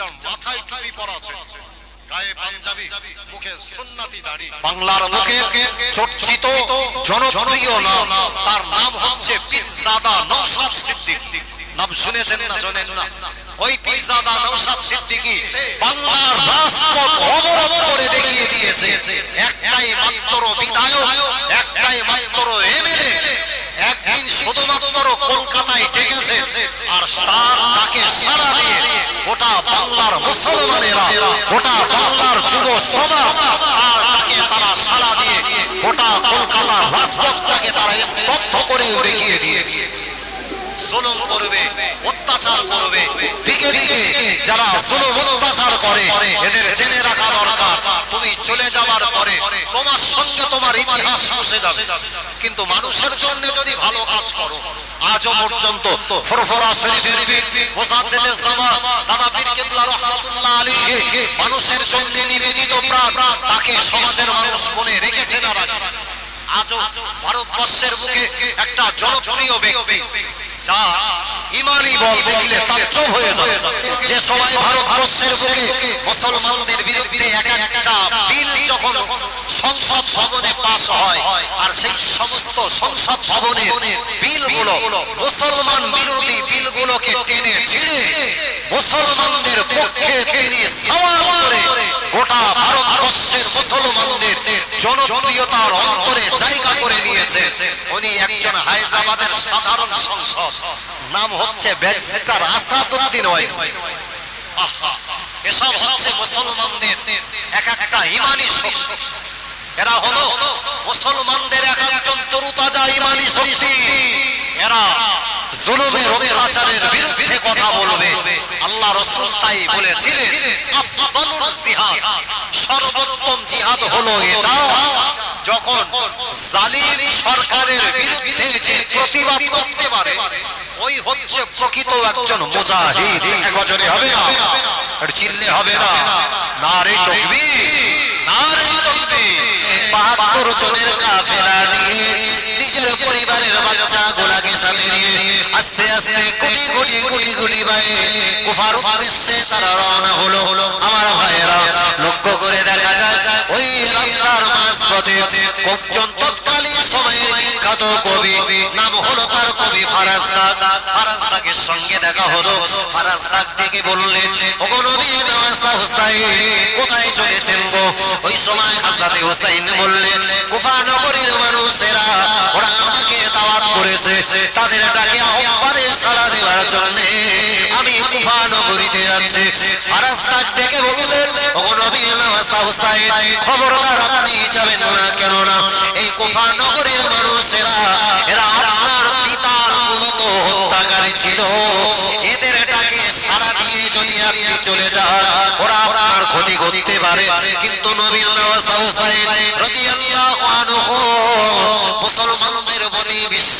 একটা মাথায় টুপি পরা আছে। গায়ে পাঞ্জাবি, মুখে সুন্নাতি দাড়ি। বাংলার মুখে চর্চিত জনপ্রিয় নাম। তার নাম হচ্ছে পীরজাদা নওশাদ সিদ্দিকী। নাম শুনেছেন না, শোনেন না? ওই পীরজাদা নওশাদ সিদ্দিকী বাংলার রাজপথ অবরোধ করে দেখিয়ে দিয়েছে। একটাই মাত্র বিধায়ক, একটাই মাত্র এমএলএ একদিন শুধুমাত্র কলকাতায় ডেকেছে আর তার তাকে সারা দিয়ে গোটা বাংলার মুসলমানেরা, গোটা বাংলার যুব সমাজ আর তাকে তারা সারা দিয়ে গোটা কলকাতার রাজপথটাকে তারা স্তব্ধ করে দেখিয়ে দিয়েছে। জুলুম করবে, অত্যাচার করবে, দিকে দিকে যারা জুলুম অত্যাচার করে, এদের জেনে রাখা দরকার। চলে যাওয়ার পরে তোমার সঙ্গে তোমার ইতিহাস মুছে যাবে। কিন্তু মানুষের জন্য যদি ভালো কাজ করো, আজও পর্যন্ত ফরফরা শরীফের বীর মোসাদ্দেদের জামা দাদা পীর কেবলা রহমাতুল্লাহ আলাইহি, মানুষের জন্য নিবেদিত প্রাণ, তাকে সমাজের মানুষ মনে রেখেছে না আজও ভারতবর্ষের বুকে একটা জনপ্রিয় ব্যক্তি, যা ইমানি বল দেখলে তাজ্জব হয়ে যায়। যে সময় ভারতবর্ষের বুকে এক সংসদ ভবনে পাস হয় আর সেই সমস্ত সংসদ ভবনের বিলগুলো মুসলমান বিরোধী বিলগুলোকে টেনে ছিঁড়ে মুসলমানদের পক্ষে তিনি করে গোটা ভারতবর্ষের মুসলমানদের জনপ্রিয়তার অন্তরে জায়গা করে নিয়েছে। উনি একজন হায়দ্রাবাদের সাধারণ সংসদ। নাম হচ্ছে ব্যারিস্টার আসাদুদ্দিন ওয়াইসি। আহা, এসব হচ্ছে মুসলমানদের এক একটা ইমানি শক্তি। এরা হলো মুসলমানদের এক একজন তরুতাজা ইমানি শক্তি। এরা কথা বলবে। যখন সরকারের প্রতিবাদ করতে পারে, ওই হচ্ছে প্রকৃত একজন মুজাহিদ। এক বছরে হবে না? একটু চিল্লে হবে না। নারে তকবীর নারে তকবীর। বাহাত্তর জনের কাফেলা নিয়ে নিজের পরিবারের বাচ্চা গোলাকে সাথে নিয়ে আস্তে আস্তে গুটি গুটি গুটি গুটি ভাই কুফার উদ্দেশ্যে তারা রওনা হলো। আমার ভাইয়েরা, লক্ষ্য করে দেখা যায়, ওই রাস্তার মাঝ পথে কোকজন তৎকালীন সময়ের বিখ্যাত কবি নাম ফারাজদাক ফারাজদাকের সঙ্গে দেখা হলো। ফারাজদাক ডেকে বললেন, ওগো নবী নওয়াজা হুসাইন, কোথায় চলেছেন গো? ওই সময় হাজরাতে হুসাইন বললেন, কুফা নগরীর মানুষেরা, ওরা আমাকে দাওয়াত করেছে। তাদের ডাকে আহ্বানে সাড়া দেওয়ার জন্য আমি কুফা নগরীতে যাচ্ছি ফারাজদাক ডেকে বললেন, ওগো নবী নওয়াজা হুসাইন, খবরদার আপনি যাবেন না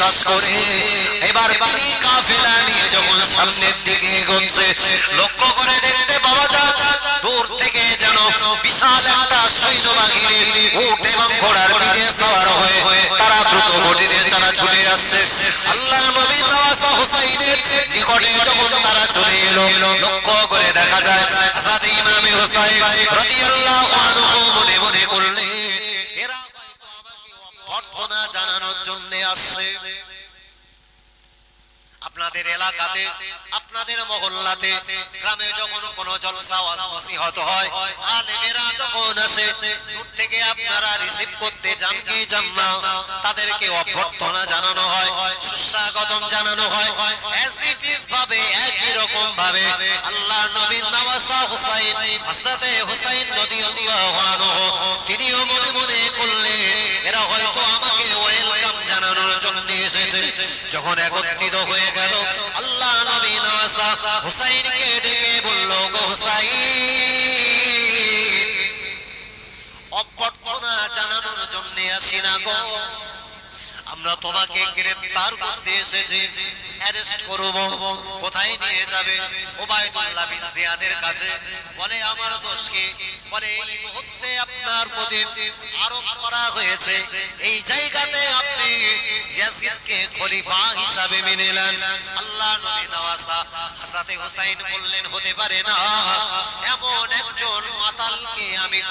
বিশ্বাস করে, এবার তিনি কাফেলা নিয়ে যখন সামনের দিকে এগোচ্ছে, লক্ষ্য করে দেখতে পাওয়া যায়, দূর থেকে যেন বিশাল একটা সৈন্যবাহিনী উট এবং ঘোড়ার পিঠে সওয়ার হয়ে তারা দ্রুত গতিতে তারা ছুটে আসছে। আল্লাহ নবী নওয়াজ হুসাইনের নিকটে যখন তারা চলে এলো, লক্ষ্য করে দেখা যায় হাসাদ ইমামে হুসাইন অভ্যর্থনা জানানোর জন্য আসছে। আপনাদের এলাকাতে, আপনাদের মহল্লাতে, গ্রামে যখন কোনো জলসা ওয়াজ নসিহত হয়, আলেমেরা যখন আসে, দূর থেকে আপনারা রিসিভ করতে যান কি যান না, তাদেরকে অভ্যর্থনা জানানো হয়, সুস্বাগতম জানানো হয়। অ্যাজ ইট ইজ ভাবে, একই রকম ভাবে আল্লাহ নবীন নওয়াজা হুসাইন, হযরতে হুসাইন রাদিয়াল্লাহু আনহু, তিনিও মনে মনে এসেছে, যখন একত্রিত হয়ে গেল, আল্লাহ নবী নওয়াজা হুসাইনকে ডেকে বলল, গো হুসাইন, অভ্যর্থনা জানানোর জন্য আসি না গো। আমরা তোমাকে গ্রেফতার করতে এসেছি, অ্যারেস্ট করব। কোথায় নিয়ে যাবে? ওবায়দুল্লাহ বিন জিয়াদের কাছে বলে, আমার দোষ কি বলে, এই মুহূর্তে আপনার প্রতি আরোপ করা হয়েছে। এই জায়গাতে আপনি ইয়াজিদকে খলিফা হিসাবে মেনে নেন। আল্লাহ নবী নওয়াজা হযরতে হুসাইন বললেন, হতে পারে না।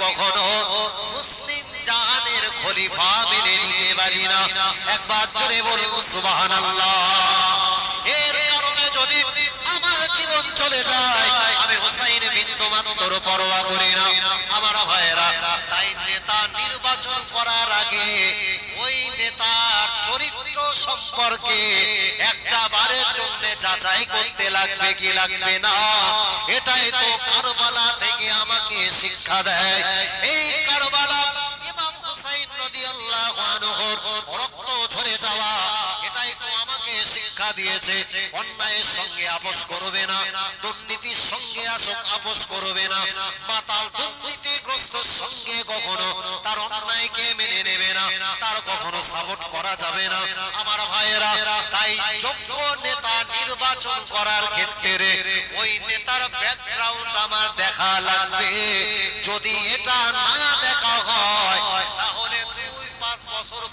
কখনো মুসলিম জাহানের খলিফা মেনে নিতে পারি না। একবার জোরে বলুন, সুবহানাল্লাহ। এর কারণে যদি আমার জীবন চলে যায়, আমি হোসাইন বিন্দু মাত্র পরোয়া চরিত্র সম্পর্কে একটা বারের জন্য যাচাই করতে লাগবে কি লাগবে না। এটাই তো কারবালা থেকে আমাকে শিক্ষা দেয়। এই কারবালা শিক্ষা দিয়েছে। অন্যায়ের সঙ্গে আপোষ করবে না, দুর্নীতির সঙ্গে আসক আপোষ করবে না। মাতাল দুর্নীতিগ্রস্ত সঙ্গে কখনো তার অন্যায়কে মেনে নেবে না, তার কখনো সাপোর্ট করা যাবে না। আমার ভাইয়েরা, তাই যোগ্য নেতা নির্বাচন করার ক্ষেত্রে ওই নেতার ব্যাকগ্রাউন্ড আমার দেখা লাগবে। যদি এটা না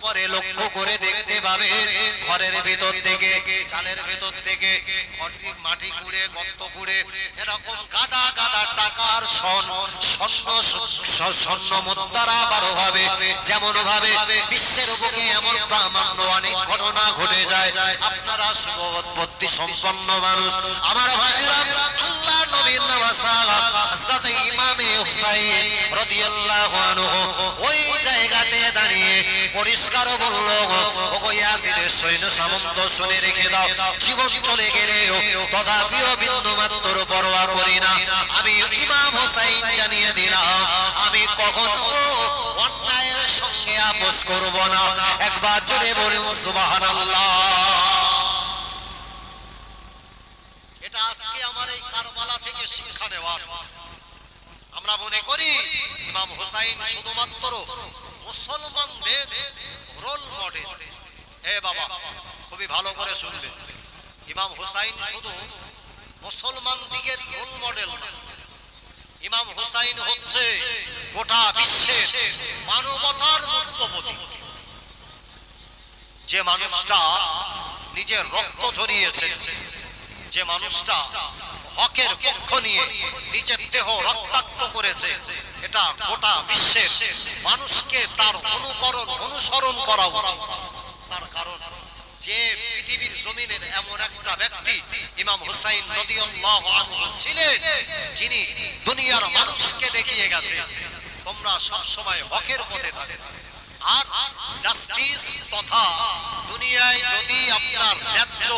পরে লক্ষ্য করে দেখতে পাবে ঘরের ভেতর থেকে, চালের ভেতর থেকে মাটি কুড়ে গর্ত কুড়ে এরকম গাদা গাদা টাকার ঘটে যায়। আপনারা জায়গাতে দাঁড়িয়ে পরিষ্কার বলল, ওগো ইয়াজিদের সৈন্য সামন্ত শুনে রেখে দাও। জীবন চলে গেলেও তথাপিও বিন্দু মাত্র পরোয়া করি না। আমি ইমাম হুসাইন জানিয়ে দিলাম, আমি কখনো অন্যায়ের সঙ্গে আপোষ করব না। একবার জোরে বলুন, সুবহানাল্লাহ। এটা আজকে আমার এই কারবালা থেকে শিক্ষা নেওয়ার। আমরা মনে করি, ইমাম হুসাইন শুধুমাত্র মুসলমানদের রোল মডেল এ বাবা, খুবই ভালো করে শুনবে। ইমাম হুসাইন শুধু মুসলমান দিকের রোল মডেল ইমাম হুসাইন হচ্ছে গোটা বিশ্বের মানবতার মুক্তপতি যে মানুষটা নিজের রক্ত ঝরিয়েছে, যে মানুষটা হকের পক্ষ নিয়ে নিজের দেহ রক্তাক্ত করেছে। এটা গোটা বিশ্বের মানুষকে তার অনুকরণ, অনুসরণ করা উচিত। তার কারণ, যে পৃথিবীর জমিনের এমন একটা ব্যক্তি ইমাম হুসাইন রাদিয়াল্লাহু আনহু ছিলেন, যিনি দুনিয়ার মানুষকে দেখিয়ে গেছে তোমরা সব সময় হকের পথে থাকবে আর জাস্টিস তথা দুনিয়ায় যদি আপনার ন্যায্য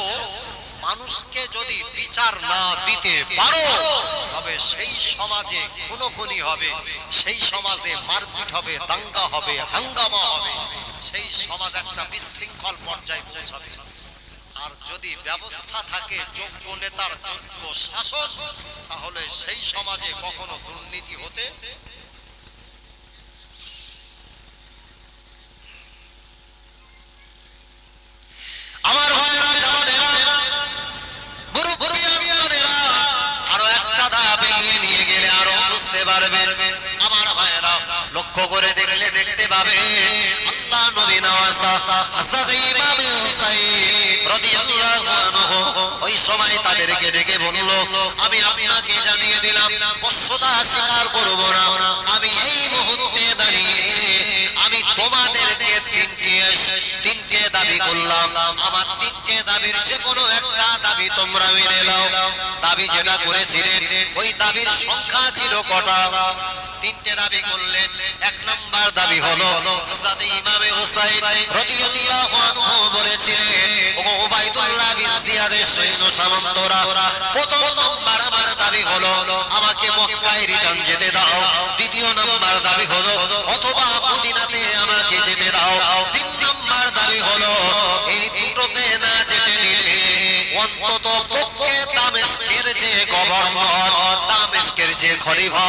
মানুষকে যদি বিচার না দিতে পারো, তবে সেই সমাজে খুনোখুনি হবে, সেই সমাজে মারপিট হবে, দাঙ্গা হবে, হাঙ্গামা হবে, সেই সমাজ একটা বিশৃঙ্খল পর্যায়ে পৌঁছাবে। আর যদি ব্যবস্থা থাকে যোগ্য নেতার, যোগ্য শাসন তাহলে সেই সমাজে কখনো দুর্নীতি হতে আমার ভাইয়েরা জামানেরা মুরব্বী আমিয়ানেরা আরও একটা ধাপ এগিয়ে নিয়ে গেলে আরও বুঝতে পারবেন আমার ভাইয়েরা লক্ষ্য করে দেখলে দেখতে পাবে আল্লাহ নবী ওই সময় তাদেরকে ডেকে বলল, আমি আপনাকে জানিয়ে দিলাম বস্যতা স্বীকার করব না। আমি এই মুহূর্তে দাঁড়িয়ে, আমি তোমাদেরকে তিনটে তিনটে দাবি করলাম। আমার তিনটে দাবির যে কোনো একটা দাবি তোমরা মেনে নাও। দাবি যেটা করেছিলেন ওই দাবির সংখ্যা ছিল কটা? তিনটে দাবি করলেন। এক নাম্বার দাবি হলো হযরত ইমামে হুসাইন রাদিয়াল্লাহু আনহু বলেছিলেন, ও উবাইদুল্লাহ বিন জিয়াদের সৈন্য সামন্তরা, প্রথম নাম্বার আমার দাবি আমাকে মক্কায় রিটার্ন যেতে দাও। দ্বিতীয় নাম্বার দাবি অথবা মদিনাতে আমাকে যেতে দাও। তিন নাম্বার দাবি হলো, এই দুটোতে না যেতে দিলে অন্তত পক্ষে দামেস্কের যে গভর্নর, দামেস্কের যে খলিফা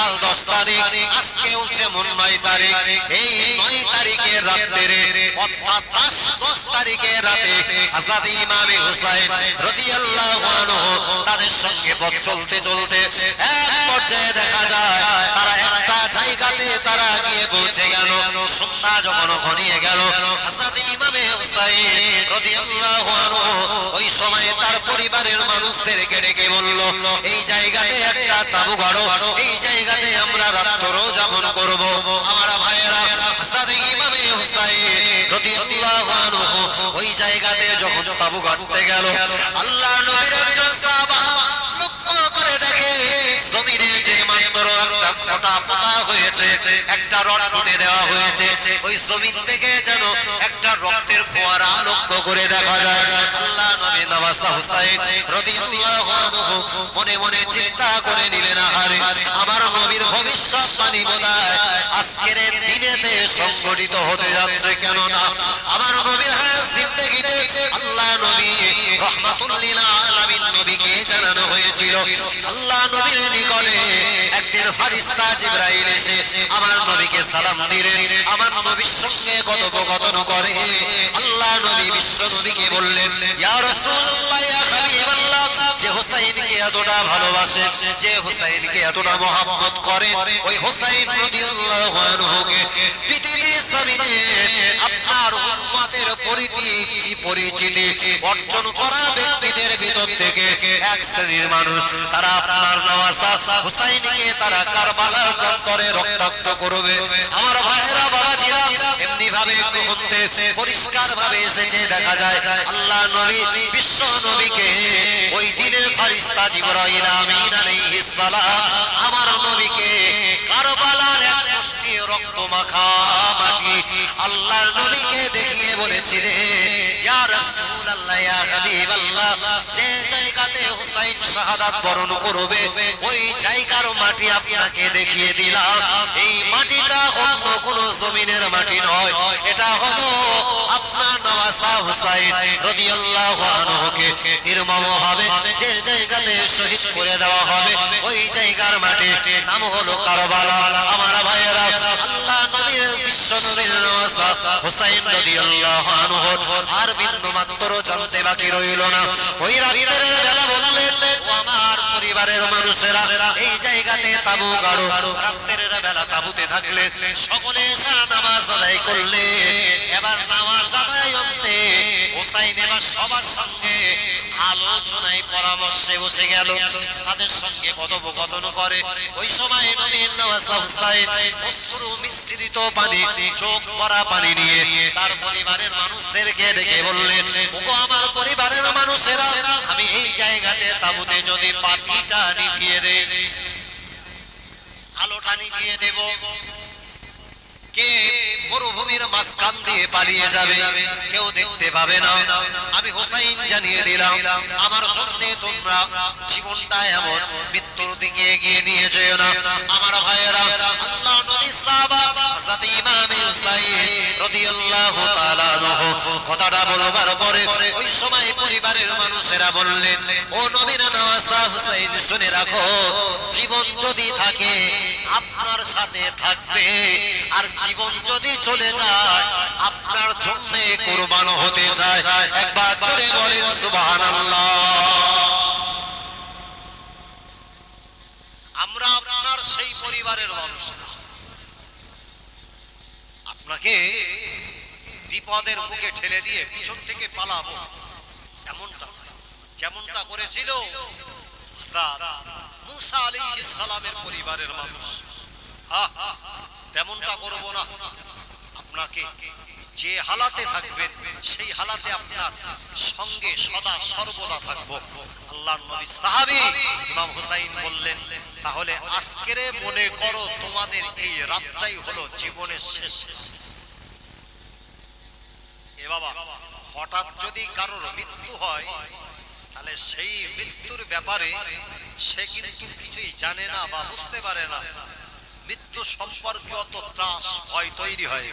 আগামীকাল দশ তারিখ উঠছে মন নয় তারিখ। এই নয় অর্থাৎ দশ দশ তারিখে রাতে হুসাইন তাদের সঙ্গে পথ চলতে চলতে এক পর্যায়ে দেখা যায়, তারা একটা জায়গাতে তারা গিয়ে পৌঁছে গেল। সন্ধ্যা যখন ঘনিয়ে গেল হুসাইন ওই সময়ে তার পরিবারের মানুষদের মানুষদেরকে ডেকে বলল, এই জায়গাতে একটা তাবু গাড়ো। তাবু গাড়তে গেল। আল্লাহ নবীর একজন সাহাবা লক্ষ্য করে দেখে, জমিনে যে মাত্র একটা খোটা পোতা হয়েছে, একটা রড পুঁতে দেওয়া হয়েছে, ওই জমিন থেকে যেন একটা রক্তের ফোয়ারা লক্ষ্য করে দেখা যায়। আল্লাহ নবী নওয়াজ হুসাইন রাদিয়াল্লাহু আনহু মনে মনে চিন্তা করে নিলেন, আহারে, আমার নবীর ভবিষ্যৎবাণী বোধহয় আজকের দিনেতে সংগঠিত হতে যাচ্ছে কেন আল্লাহ নবী রহমাতুল আলামিন নবীকে জানানো হয়েছিল। আল্লাহ নবীর নিকটে একদিন ফারিস্তা জিবরাইল এসে আমার নবীকে সালাম দিলেন। আমার নবীর সঙ্গে কথোপকথন করে। আল্লাহ নবী বিশ্ব নবীকে বললেন, ইয়া রাসূলুল্লাহ, ইয়া হাবিবাল্লাহ, যে হুসাইনকে এতটা ভালোবাসে, যে হুসাইনকে এতটা মহব্বত করে, ওই হুসাইন রাদিয়াল্লাহু পরিচিতি পরিচিতি অর্জন করা ব্যক্তিদের ভিতর থেকে এক শ্রেণির মানুষ, তারা আপনার নওয়াজা হুসাইনকে তারা কারবালার প্রান্তরে রক্তাক্ত করবে। আমার ভাইয়েরা, বাবাজিরা এমনি ভাবে গ্রহণতে পরিষ্কার ভাবে এসেছে, দেখা যায় আল্লাহ নবী, বিশ্ব নবীকে ওই দিনের ফারিস্তা জিবরাইল আমিন আলাইহিস আমার নবীকে কারবালার এক মুষ্টি রক্ত মাখা মাটি আল্লাহর নবীকে শাহাদাত বরণ করবে। ওই জায়গার মাটি আপনাকে দেখিয়ে দিলাম। এই মাটিটা অন্য কোন জমিনের মাটি নয়। এটা হলো আপনার হুসাইন আনহুকে যে জায়গাতে শহীদ করে দেওয়া হবে, ওই জায়গার মাটি নাম হলো কারবালা। আমার ভাইয়েরা হুসাইন রাদিয়াল্লাহু আনহু, আর বিন্দু জানতে বাকি রইল না। ওই রাতের বেলা বললেন আমার পরিবারের মানুষেরা, এই জায়গাতে তাবু গাড়ো। রাতের বেলা তাবুতে থাকলে সকলে এসে নামাজ আদায় করলে। এবার নামাজ আদায় অন্তে হোসাইন এবার সবার সঙ্গে আলোচনায় পরামর্শে বসে গেল। তাদের সঙ্গে কথোপকথন করে। ওই সময় নবীন অশ্রু মিশ্রিত পানি, চোখ ভরা পানি নিয়ে তার পরিবারের মানুষদেরকে ডেকে বললেন, ওগো, আমার পরিবারের মানুষেরা, আমি এই জায়গাতে তাবুতে যদি পাতিটা নিভিয়ে দেই, আলোটা নিভিয়ে দেব। কে মরুভূমির মাঝখান দিয়ে পালিয়ে যাবে, কেউ দেখতে পাবে না। আমি হোসাইন জানিয়ে দিলাম, আমার জন্য তোমরা জীবনটা এমন, মৃত্যুর দিকে এগিয়ে নিয়ে যেও না। আমার ভাইয়েরা, আল্লাহ নবী সাহাবা হযরত ইমাম হুসাইন রাদিয়াল্লাহু তাআলা কথাটা বলবার পরে সময় পরিবারের মানুষেরা বললেন, ও নওয়াজা হুসাইন, শুনে রাখো, জীবন যদি থাকে, আপনার সাথে থাকবে। আর জীবন যদি চলে যায়, আপনার জন্য কুরবান হতে চায়। একবার জোরে বলেন, সুবহানাল্লাহ। আমরা আপনার সেই পরিবারের মানুষ আপনাকে বিপদের মুখে ঠেলে দিয়ে পিছন থেকে পালাবো। এমনটা যেমনটা করেছিল মুসা আলাইহিস সালামের পরিবারের মানুষ। তেমনটা করব না। আপনাকে যে হালাতে থাকবেন, সেই হালাতে আপনার সঙ্গে সদা সর্বদা থাকব। আল্লাহর নবী সাহাবী ইমাম হুসাইন বললেন, তাহলে আজকেরে মনে করো তোমাদের এই রাতটাই হলো জীবনের শেষ। এ বাবা হঠাৎ যদি কারোর মৃত্যু হয়, তাহলে সেই মৃত্যুর ব্যাপারে সে কিন্তু কিছুই জানে না বা বুঝতে পারে না। মৃত্যু সম্পর্কে অত ত্রাস, ভয় তৈরি হয়।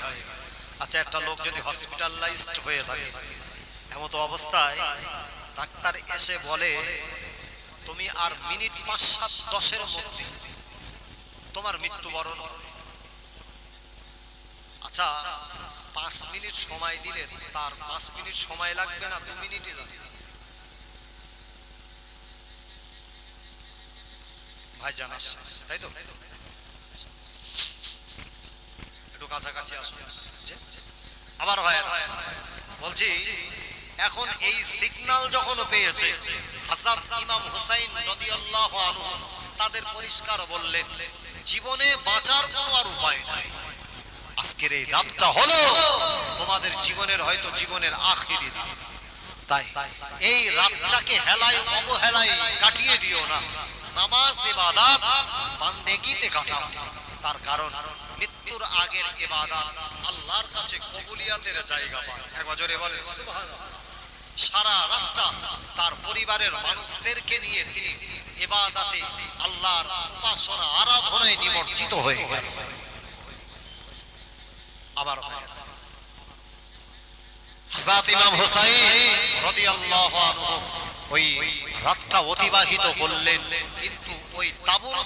আচ্ছা একটা লোক যদি হসপিটালাইজড হয়ে থাকে, এমত অবস্থায় ডাক্তার এসে বলে, তুমি আর মিনিট পাঁচ সাত দশের মধ্যে তোমার মৃত্যুবরণ আচ্ছা পাঁচ মিনিট সময় দিলে তার পাঁচ মিনিট সময় লাগবে না, দু মিনিটে ভাই জানাস তাই তো? একটু কাছাকাছি আবার ভাই বলছি, এখন এই সিগন্যাল যখন পেয়েছে হাজরত ইমাম হুসাইন রাদিয়াল্লাহু তাদের পরিষ্কার বললেন, জীবনে বাঁচার কোনো আর উপায় নাই। আজকের এই রাতটা হলো তোমাদের জীবনের হয়তো জীবনের আখিরি রাত তাই এই রাতটাকে হেলায় অবহেলায় কাটিয়ে দিও না। নামাজ, ইবাদত বান্দেগিতে কাটাও। তার কারণ মৃত্যুর আগের ইবাদত আল্লাহর কাছে কবুলিয়াতের জায়গা পায়। একবার জোরে বলেন সারা রাতটা তার পরিবারের মানুষদেরকে নিয়ে তিনি এবাদাতে আল্লাহর উপাসনা, আরাধনায় নিমজ্জিত হয়ে গেল।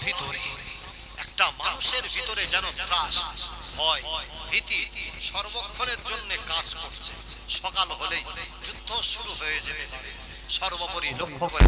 ভিতরে একটা মানুষের ভিতরে যেন ত্রাস ভয়, ভীতি সর্বক্ষণের জন্য কাজ করছে। সকাল হলেই যুদ্ধ শুরু হয়ে যেতে পারে। সর্বোপরি লক্ষ্য করে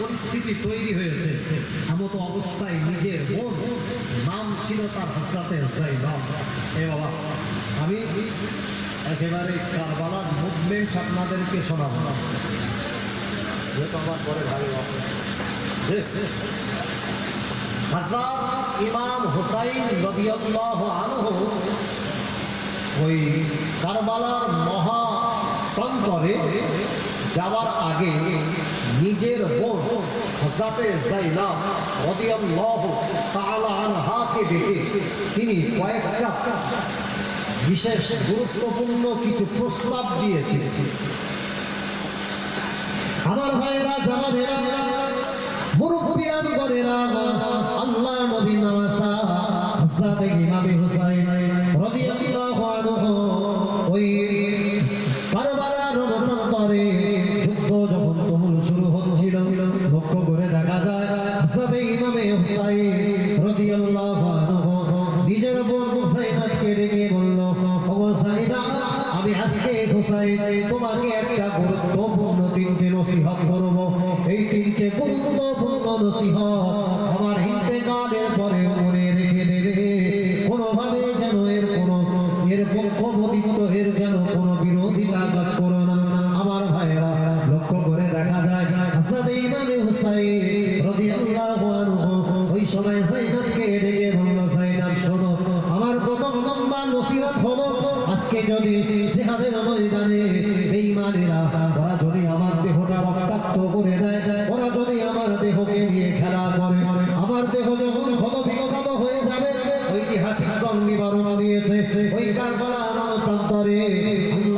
পরিস্থিতি তৈরি হয়েছে। এমত অবস্থায় নিজের বোন নাম ছিল তার হাসরাতে নাম এ বাবা, আমি একেবারে কারবালার মুভমেন্ট আপনাদেরকে শোনাবো। যেহেতু হাজরাত ইমাম কারবালার মহা যাওয়ার আগে নিজের বোন হজরতে আনহাকে ডেকে তিনি কয়েকটা বিশেষ গুরুত্বপূর্ণ কিছু প্রস্তাব দিয়েছে আমার ভাইয়েরা জামানেরা মুরব্বিয়ান গণেরা আল্লাহ নবী নওয়াসা হযরত ইমামে হুসাইন দিয়েছে। ওই কারবালা প্রান্তরে আল্লাহ